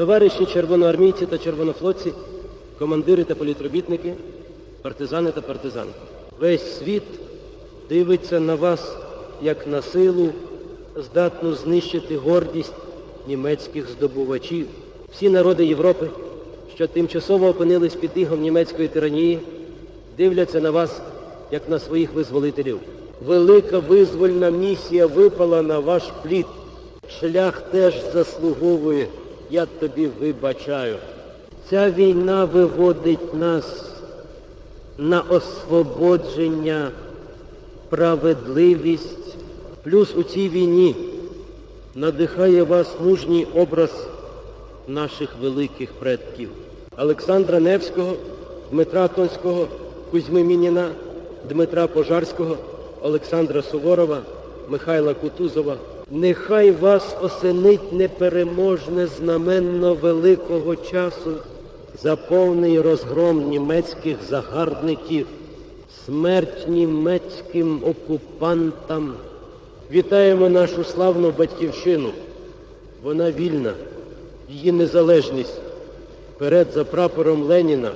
Товариші червоноармійці та червонофлотці, командири та політробітники, партизани та партизанки. Весь світ дивиться на вас як на силу, здатну знищити гордість німецьких здобувачів. Всі народи Європи, що тимчасово опинились під ігом німецької тиранії, дивляться на вас як на своїх визволителів. Велика визвольна місія випала на ваш плід. Шлях теж заслуговує, я тобі вибачаю. Ця війна виводить нас на освободження, справедливість. Плюс у цій війні надихає вас мужній образ наших великих предків. Олександра Невського, Дмитра Тонського, Кузьми Мініна, Дмитра Пожарського, Олександра Суворова, Михайла Кутузова. Нехай вас осенить непереможне знаменно великого часу за повний розгром німецьких загарбників, смерть німецьким окупантам. Вітаємо нашу славну батьківщину. Вона вільна, її незалежність. Перед за прапором Леніна